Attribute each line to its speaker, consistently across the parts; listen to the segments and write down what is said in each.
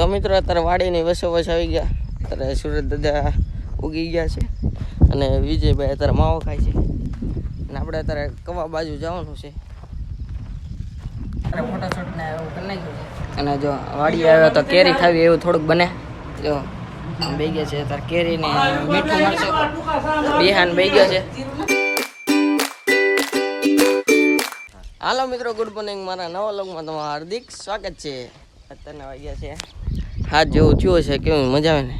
Speaker 1: તો મિત્રો અત્યારે વાડીની વસો વસ આવી ગયા. અત્યારે સુરત દાદા ઉગી ગયા છે અને વિજયભાઈ અત્યારે માવો ખાય છે. અને આપણે અત્યારે કવા બાજુ જવાનું છે. અત્યારે ફોટોશૂટ એવું કરી નાખ્યું છે. અને જો વાડી આવ્યો તો કેરી ખાવી એવું થોડુંક બને. જો બે ગયા છે. અત્યારે કેરી ને મીઠું મળશે બિહાન બે ગયો છે. હાલો મિત્રો ગુડ મોર્નિંગ મારા નવા લોગમાં તમારું હાર્દિક સ્વાગત છે. અત્યારના વાગ્યા છે. હાથ જેવું થયું છે કેવું મજા આવે ને?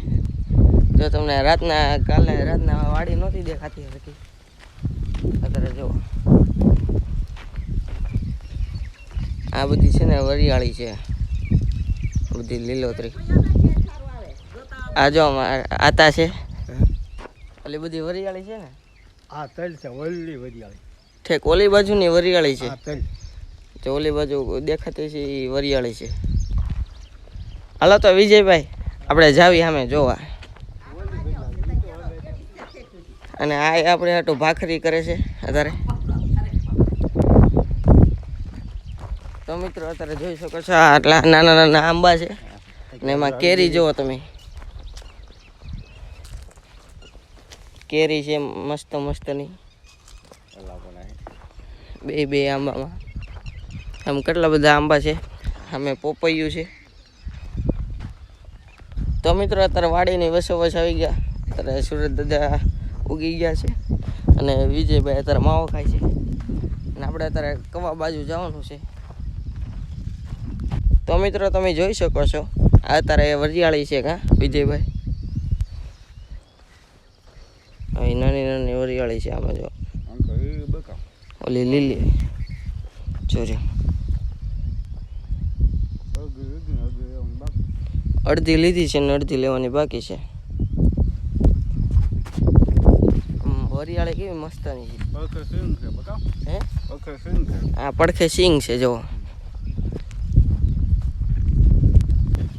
Speaker 1: જો તમને રાતના કાલે રાતના વાડી નહોતી દેખાતી હતી અત્યારે જુઓ આ બધી છે ને વરિયાળી છે. બધી લીલોતરી. આ જો અમારે આતા છે. ઓલી બધી વરિયાળી છે ને?
Speaker 2: આ તલ છે ઓલી વરિયાળી.
Speaker 1: ઠેક ઓલી બાજુની વરિયાળી છે.
Speaker 2: આ
Speaker 1: ઓલી બાજુ દેખાતી છે એ વરિયાળી છે. હાલો તો વિજયભાઈ, આપણે જાવી સામે જોવા. અને આ આપણે હાટું ભાખરી કરે છે અત્યારે. તો મિત્રો અત્યારે જોઈ શકો છો આટલા નાના નાના આંબા છે. અને એમાં કેરી જુઓ તમે. કેરી છે મસ્ત મસ્તની. બે બે આંબામાં. આમ કેટલા બધા આંબા છે? અમે પોપૈયું છે. તો મિત્રો અત્યારે વાડીની વસો વસ આવી ગયા. અત્યારે સુરત દાદા ઉગી ગયા છે અને વિજયભાઈ અત્યારે માવો ખાય છે. અને આપણે અત્યારે કવા બાજુ જવાનું છે. તો મિત્રો તમે જોઈ શકો છો, આ અત્યારે વરિયાળી છે કા, વિજયભાઈ? અહીં નાની નાની વરિયાળી છે આમાં જો. ઓલી લીલી. જોજો અડધી લીધી છે ને અડધી લેવાની બાકી છે. હરિયાળે કેવી મસ્તાની છે. હે? આ પડખે સિંગ છે જો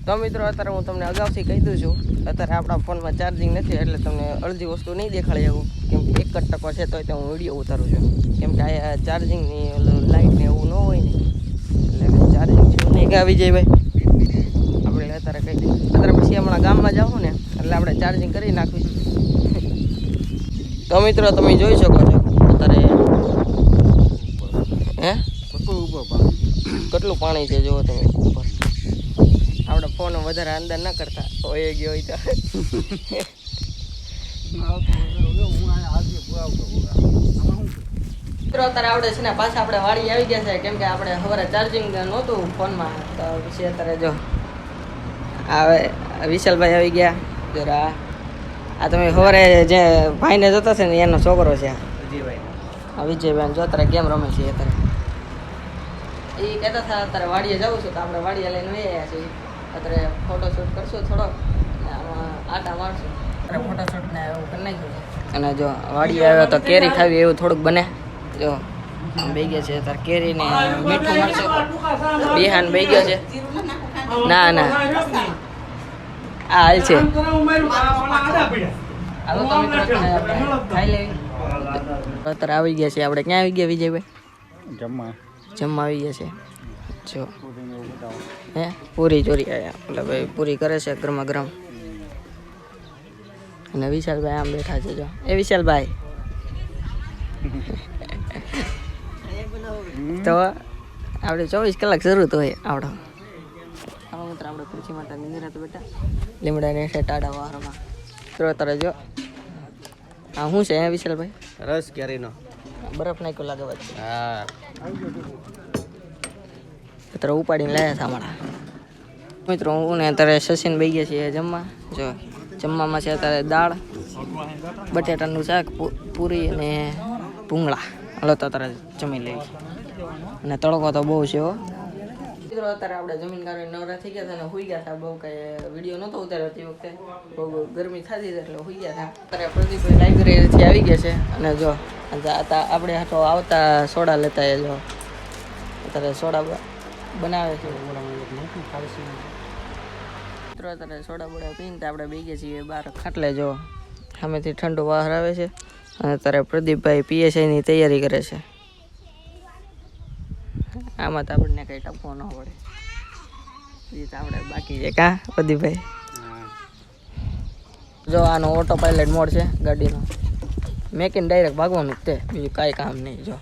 Speaker 1: તો મિત્રો અત્યારે હું તમને અગાઉથી કહી દઉં છું અત્યારે આપણા ફોનમાં ચાર્જિંગ નથી એટલે તમને અડધી વસ્તુ નહીં દેખાડી એવું કેમ કે એક જ ટકો છે તો હું વીડિયો ઉતારું છું. કેમ કે આ ચાર્જિંગની લાઇટ ને એવું ન હોય ને એટલે ચાર્જિંગ છે નહીં આવી જાય ભાઈ આપણે અત્યારે કહી દઈએ અત્યારે પછી હમણાં ગામમાં જાઉં ને એટલે આપણે ચાર્જિંગ કરી નાખવી. તો મિત્રો તમે જોઈ શકો છો અત્યારે હે? કેટલું પાણી છે? જુઓ તમે. ઉપર આપણે ફોન વધારે અંદર ન કરતા હોય ગયો હોય તો. મિત્રો અત્યારે આપણે છે ને પાછા આપણે વાળી આવી ગયા છે કેમ કે આપણે સવારે ચાર્જિંગ નહોતું ફોનમાં તો પછી અત્યારે જો આવે. વિશાલભાઈ આવી ગયા. જરા આ તમે સવારે જે ભાઈને જોતા છે ને એનો છોકરો છે. આ વિજયભાઈ જો અત્યારે ગેમ રમે છે અત્યારે? એ કહેતા હતા અત્યારે વાડીએ જવું છું તો આપણે વાડીએ લઈને આવ્યા છીએ. અત્યારે ફોટોશૂટ કરશું થોડો આટા મારશું. અત્યારે ફોટોશૂટ ને એવું કરી નાખ્યું અને જો વાડીએ આવ્યો તો કેરી ખાવી એવું થોડુંક બને. જો બે ગયા છે અત્યારે કેરી ને મીઠું મળશે બિહાન બે ગયો છે. ના ના. આ હાલ છે. હાલો અત્યારે ખાઈ લેવી અત્યારે આવી ગયા છે. આપણે ક્યાં આવી ગયા વિજયભાઈ?
Speaker 2: જમવા.
Speaker 1: જમવા આવી ગયા છે. જો. હે? પૂરી ચોરી આવ્યા એટલે ભાઈ પૂરી કરે છે ગરમા ગરમ. અને વિશાલભાઈ આમ બેઠા છે જો. એ વિશાલભાઈ. તો આપણે ચોવીસ કલાક જરૂર હોય આવડો. આમાં મિત્ર આપણે ખુરશી માતા નિંદ્રા તો બેટા. લીમડા ને છે ટાડા વારમાં તો અત્યારે જો હા શું છે અહીંયા વિશાલભાઈ?
Speaker 2: રસ કેરીનો.
Speaker 1: બરફ નાખ્યો લાગે વચ્ચે
Speaker 2: હા.
Speaker 1: અત્યારે ઉપાડીને લાયા હતા અમારા મિત્રો હું ને અત્યારે સચિન ભાઈ ગયા છીએ જમવા. જો જમવામાં છે અત્યારે દાળ બટેટાનું શાક પૂરી અને ભૂંગળા. હાલો તો અત્યારે જમી લેવી અને તડકો તો બહુ છે હો. મિત્રો, અત્યારે આપણે જમીન કાઢીને નવરા થઈ ગયા હતા અને હોઈ ગયા હતા. બહુ કઈ વીડિયો નહોતો ઉતાર્યો તે વખતે. બહુ ગરમી થતી એટલે હોઈ ગયા હતા. અત્યારે પ્રદીપભાઈ લાઇબ્રેરીથી આવી ગયા છે અને જો આપણે હાટો આવતા સોડા લેતા એ જો, અત્યારે સોડા બનાવે છે. મિત્રો, અત્યારે સોડા બોડા પીને તો આપણે બેગીએ છીએ બહાર ખાટલે જો. સામેથી ઠંડો બહાર આવે છે અને અત્યારે પ્રદીપભાઈ પીએસઆઈની તૈયારી કરે છે. આમાં તો આપણને કંઈ ટપવો ન પડે એ તો આપણે બાકી છે. કા, પ્રદીપભાઈ? જો આનો ઓટો પાયલટ મોડ છે ગાડીનો. મેકીને ડાયરેક્ટ ભાગવાનું તે. બીજું કાંઈ કામ નહીં. જો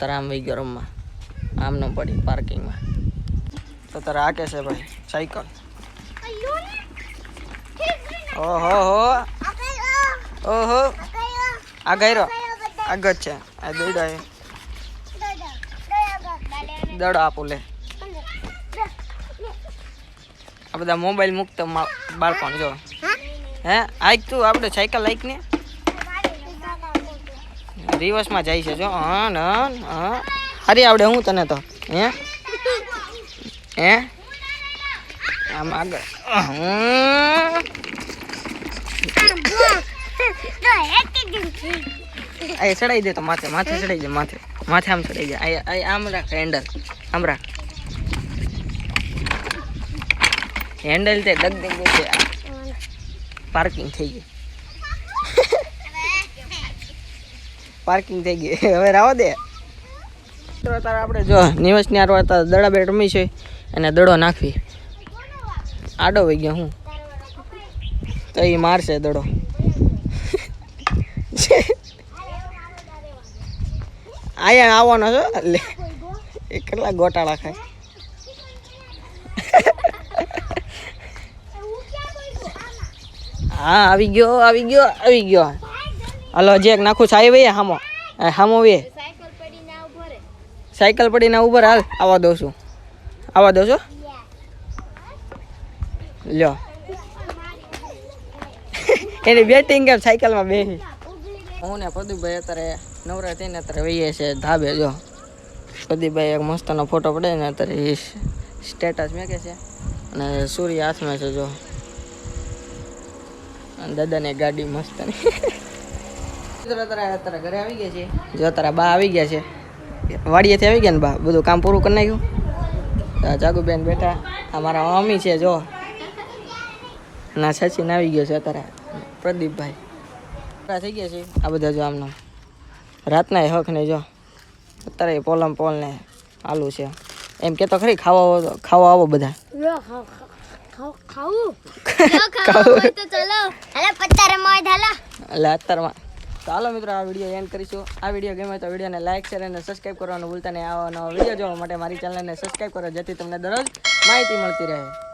Speaker 1: તારા આમ વહી ગયો રમવા. આમ ન પડી પાર્કિંગમાં તો તારે આકે છે ભાઈ? સાયકલ. ઓહો, હો. ઓહો. આ ગયરો. આગળ છે. આ દોડા એ. દડો આપો, લે. આ બધા મોબાઈલ મુક્ત બાળપણ જો. હે? આઈક તું આપણે સાયકલ લાઈક ને? રિવર્સમાં જાય છે, જો. હન હન હન હારી આવડે હું તને તો? હે? હે? આમ આગળ. હમ. આ ચડાઈ દે તો માથે માથે ચડાઈ દે, માથે. માથે આમ ચડાઈ જાય આ આમ રાખ હેન્ડલ આમ રાખ. હેન્ડલ તે ડગ ડગ છે. પાર્કિંગ થઈ ગઈ. પાર્કિંગ થઈ ગઈ. હવે રાવો દે. તો તારે આપણે જો નિવસની આર વાળતા દડા બેટ રમી છે અને દડો નાખવી. આડો વહી ગયો હું. તો એ મારશે દડો. અહીંયા આવવાનો છો? લે. એ કેટલા ગોટાળા ખાય. હા આવી ગયો આવી ગયો આવી ગયો. હલો જે નાખું છે આવી ભાઈ હામો. હામો વે સાયકલ પડીને ઉભર હાલ આવવા દઉં છું. આવવા દઉં છું? લ્યો. એની બેટિંગ કેમ સાયકલમાં બેસી હું ને પ્રદીપભાઈ અત્યારે નવરા થઈને અત્યારે વહીએ છે ધાબે, જો. પ્રદીપભાઈ એક મસ્તનો ફોટો પડે ને અત્યારે એ સ્ટેટસ મેકે છે. અને સૂર્ય હાથમાં છે, જો. અને દાદાની ગાડી મસ્ત અત્યારે ઘરે આવી ગયા છે જો, અત્યારે બા આવી ગયા છે. વાડીએથી આવી ગયા ને બા? બધું કામ પૂરું કરી જાગુબેન બેઠા. આ મારા મમ્મી છે, જો. ના સચિન આવી ગયો છે અત્યારે પ્રદીપભાઈ. પૂરા થઈ ગયા છે. આ બધા જો આમનો રાતના હક ને જો. અત્યારે પોલમ પોલ ને આલુ છે. એમ કે તો ખરી ખાવા આવો ખાવા આવો બધા. ચાલો. મિત્રો આ વીડિયો એન્ડ કરીશું. આ વીડિયો ગમે તો વિડીયોને લાઈક શેર અને સબસ્ક્રાઈબ કરવાનું ભૂલતા નહીં. આવા નવા વીડિયો જોવા માટે મારી ચેનલને સબસ્ક્રાઈબ કરો જેથી તમને દરરોજ માહિતી મળતી રહે.